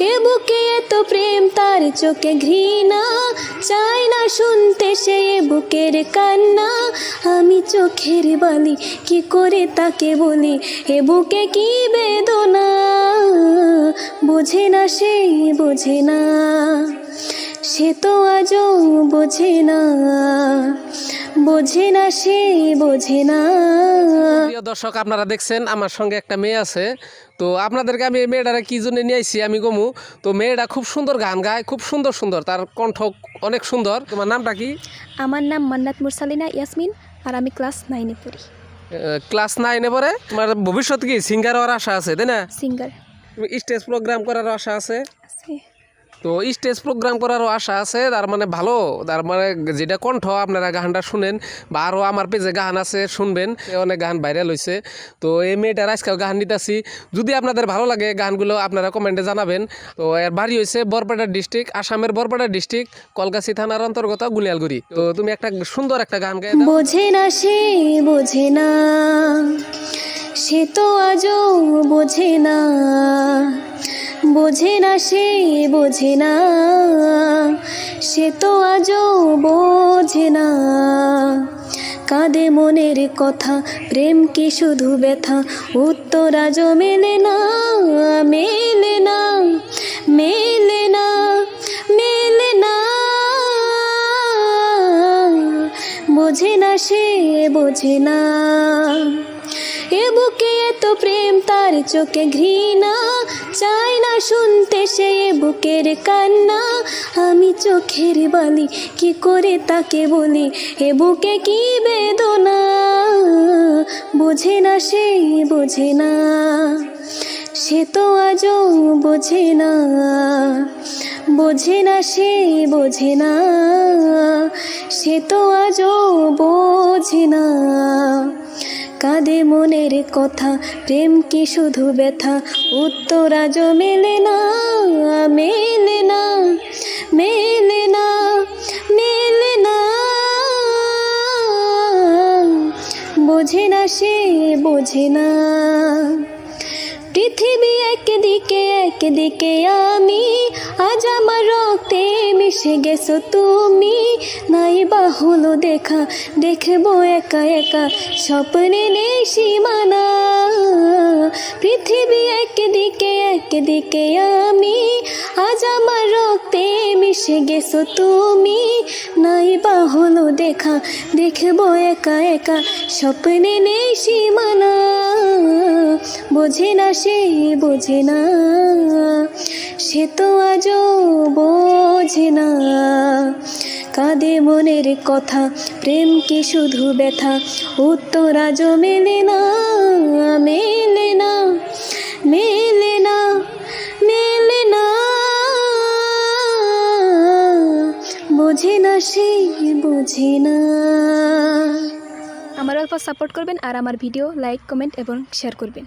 এ বুকে এত প্রেম, তার চোখে ঘৃণা। চাই না শুনতে সে বুকের কান্না। আমি চোখের বালি, কি করে তাকে বলি? এ বুকে কি বেদনা? বোঝে না সে, বোঝে না। সে তো আজও বোঝে না। বোঝে না সে বোঝে না। প্রিয় দর্শক আপনারা দেখছেন আমার সঙ্গে একটা মেয়ে আছে। তো আপনাদেরকে আমি এই মেয়েটারে কি জন্য নিয়ে আইছি আমি গমু। তো মেয়েটা খুব সুন্দর গান গায় খুব সুন্দর সুন্দর তার কণ্ঠ অনেক সুন্দর। তোমার নামটা কি? আমার নাম মান্নাত মুরসালিনা ইয়াসমিন আর আমি ক্লাস নাইনে পড়ি। ক্লাস নাইনে পরে তোমার ভবিষ্যৎ কি? সিঙ্গার হওয়ার আশা আছে তাই না? সিঙ্গার স্টেজ প্রোগ্রাম করার আশা আছে? আছে। তো স্টেজ প্রোগ্রাম করারও আশা আছে, তার মানে ভালো। তার মানে যেটা কণ্ঠ আপনারা গানটা শুনেন, বা আরও আমার পেজে গান আছে, শুনবেন। অনেক গান ভাইরাল হয়েছে তো এই মেয়েটার আজকেও গান নিতেছি। যদি আপনাদের ভালো লাগে গানগুলো, আপনারা কমেন্টে জানাবেন। তো এর বাড়ি হয়েছে বরপেটা ডিস্ট্রিক্ট আসামের বরপেটা ডিস্ট্রিক্ট কলকাছি থানার অন্তর্গত গুলিয়ালগুড়ি তো তুমি একটা সুন্দর একটা গান গাই বোঝে না সে, বোঝে না। সে তো আজও বোঝে না। বোঝে না সে, বোঝে না। সে তো আজও বোঝে না। কাঁদে মনের কথা, প্রেম কি শুধু ব্যথা? উত্তর আজও মেলে না মেলে না মেলে না মেলে না। বোঝে না সে, বোঝে না। এ বুকে এত প্রেম, তার চোখে ঘৃণা। শুনতে সে বুকের কান্না। আমি চোখের বালি, কি করে তাকে বলি? এ বুকে কি বেদনা? বোঝে না সে, বোঝে না। সে তো আজও বোঝে না। বোঝে না সে, বোঝে না। সে তো আজও বোঝে না। কাঁদে মনের কথা, প্রেম কি শুধু ব্যথা? উত্তর আজ মেলে না মেলে না মেলে না মেলে না। বোঝে না সে, বোঝে না। পৃথিবী একদিকে একদিকে আমি। আজ আমার রক্তে মিশে গেছো তুমি। নাই বা হলো দেখা, দেখব একা একা স্বপ্নে নেই সীমানা পৃথিবী একদিকে একদিকে আমি। আজ আমার রক্তে মিশে গেছো তুমি। নাই বা হলো দেখা, দেখব একা একা স্বপ্নে নেই সীমানা বোঝে না সে, বোঝে না। সে তো আজও বোঝে না। কাঁদে মনের কথা, প্রেম কি শুধু ব্যথা? উত্তর আজও মেলে না মেলে না মেলে না মেলে না। বোঝে না সে, বোঝে না। আমার অল্প সাপোর্ট করবেন আর আমার ভিডিও লাইক কমেন্ট এবং শেয়ার করবেন।